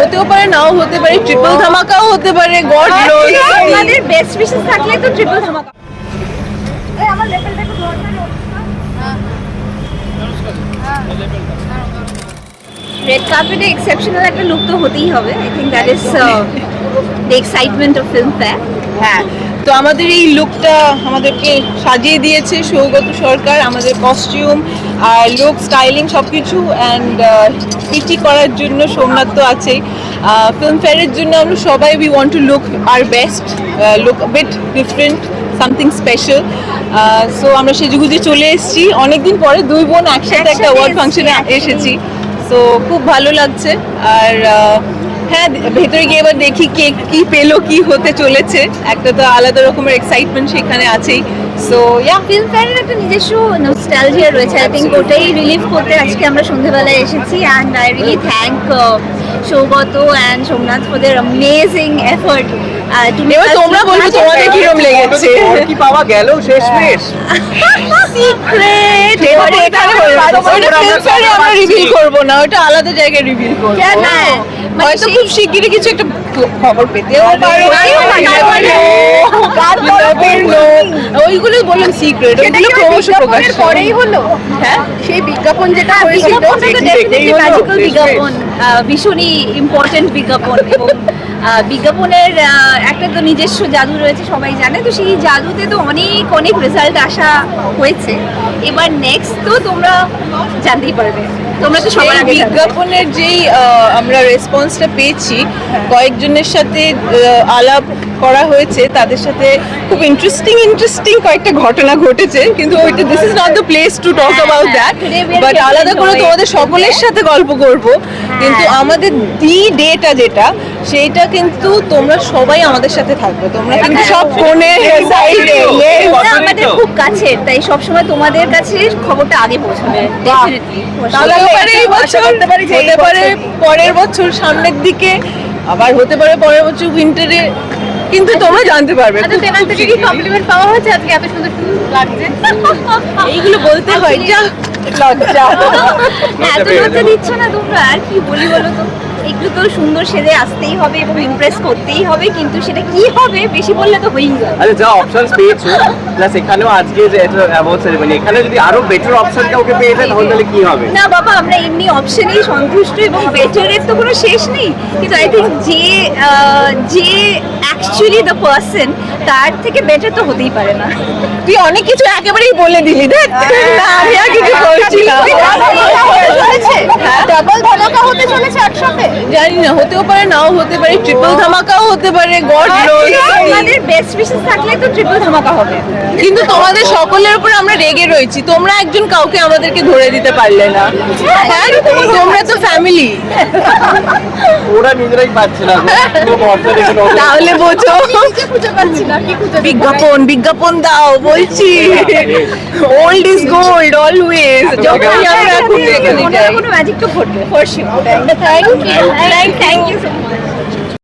হতেও পারে নাও হতে পারে ট্রিপল ধামাকাও হতে পারে গড নোজ আমাদের বেস্ট উইশেস থাকলে তো ট্রিপল ধামাকা। এই আমার লেভেলটা একটু ধরতে রেড কার্পেটে এক্সেপশনাল একটা লুক তো হতেই হবে। I think that is the excitement of Filmfare হ্যাঁ। তো আমাদের এই লুকটা আমাদেরকে সাজিয়ে দিয়েছে সৌগত সরকার আমাদের কস্টিউম আর লুক স্টাইলিং সব কিছু অ্যান্ড পিটি করার জন্য সোমনাথ তো আছেই। ফিল্ম ফেয়ারের জন্য আমরা সবাই we want to look R best look bit different something special so আমরা সেজুগুজে চলে এসেছি। অনেকদিন পরে দুই বোন একসাথে একটা অ্যাওয়ার্ড এসেছি, ফাংশনে এসেছি। সো খুব ভালো লাগছে। আর হ্যাঁ ভেতরে গিয়ে এবার দেখি কে কি পেল কি হতে চলেছে। একটা তো আলাদা রকমের এক্সাইটমেন্ট সেখানে আছেই। সো ইয়া ফিল্ম ফেয়ারের একটা নিজস্ব নস্টালজিয়া রয়েছে। আই থিঙ্ক ওটাই রিলিভ করতে আজকে আমরা সন্ধ্যেবেলায় এসেছি। And I really thank Sougata and Somnath for their amazing effort এবার তোমরা বলবে তোমাদের কিরম লেগেছে? কি পাওয়া গেল? শেষমেশ সিক্রেট এবারে এখানে বলব ওটা ফিল্ম ফেয়ারে আমরা রিভিল করব না ওটা আলাদা জায়গায় রিভিল করব। কেন? মানে হয়তো খুব শিগগিরই কিছু একটা খবর পেতেও পারো হতেও পারে। তরফে? know. ওইগুলো বললাম সিক্রেট ওইগুলো ক্রমশ প্রকাশ পরেই হলো হ্যাঁ সেই বিজ্ঞাপন যেটা হয়েছিল, magical শেষমেশ। বিজ্ঞাপন ভীষণই ইম্পর্টেন্ট বিজ্ঞাপন এবং বিজ্ঞাপনের একটা তো নিজস্ব জাদু রয়েছে সবাই জানে তো সেই জাদুতে তো অনেক অনেক রেজাল্ট আসা হয়েছে এবার নেক্সট তো তোমরা জানতেই পারবে তোমরা তো সবার আগে বিজ্ঞাপনের যেই আমরা রেসপন্সটা পেয়েছি কয়েকজনের সাথে আলাপ করা হয়েছে তাদের সাথে খুব ইন্টারেস্টিং ইন্টারেস্টিং কয়েকটা ঘটনা ঘটেছে কিন্তু ওইটা this is not the place to talk হ্যাঁ, অ্যাবাউট হ্যাঁ, দ্যাট বাট আলাদা করে তোমাদের সকলের সাথে গল্প করব। কিন্তু আমাদের দি ডেটা যেটা সেইটা কিন্তু তোমরা সবাই আমাদের সাথে থাকবে। তোমরা কিন্তু সব কোণে সাইডে এটা আমাদের খুব কাছের তাই সবসময় তোমাদের কাছে খবরটা আগে পৌঁছাবে ডেফিনেটলি তাহলে হতে পারে হতে পারে পরের বছর সামনের দিকে আবার হতে পারে পরের বছর উইন্টারে কিন্তু তোমরা জানতে পারবে। আচ্ছা তেনার থেকে কি কমপ্লিমেন্ট পাওয়া হয়েছে আজকে এত সুন্দর লাগছে। এইগুলো বলতে হয় যা লজ্জা। হ্যাঁ, এত লজ্জা দিচ্ছ না তোমরা? আর কি বলি বলো তো? একটু তো সুন্দর সেজে আসতেই হবে এবং ইমপ্রেস করতেই হবে কিন্তু সেটা কি হবে বেশি বললে তো হয়েই যাবে। আরে যা অপশনস পেয়েছ প্লাস এখানেও আজকে যে এটা অ্যাওয়ার্ড সেরেমনি এখানে যদি আরও বেটার অপশন কাউকে পেয়ে যায় তাহলে তাহলে কি হবে? না বাবা আমরা এমনি অপশনেই সন্তুষ্ট এবং বেটারের তো কোনো শেষ নেই কিন্তু আই থিঙ্ক যে যে অ্যাকচুয়ালি দ্য পার্সন তার থেকে বেটার তো হতেই পারে না। তুই অনেক কিছু একেবারেই বলে দিলি দেখ। না আমি আর কিছু বলছিলাম ডাবল ধামাকা হতে চলেছে। একসাথে। জানি না হতেও পারে নাও হতে পারে ট্রিপল ধামাকাও হতে পারে গড নোজ আমাদের বেস্ট উইশেস থাকলে তো ট্রিপল ধামাকা হবে। কিন্তু তোমাদের সকলের উপর আমরা রেগে রয়েছি তোমরা একজন কাউকে আমাদেরকে ধরে দিতে পারলে না। হ্যাঁ তোমরা তো ফ্যামিলি ওরা নিজেরাই পাচ্ছে না। তাহলে বোঝো। বিজ্ঞাপন বিজ্ঞাপন দাও বলছি। ওল্ড ইজ গোল্ড অলওয়েজ যখনই আমরা এখন এখানে কোনো যাই কোনো ম্যাজিক তো ঘটবে for sure thank you thank you so much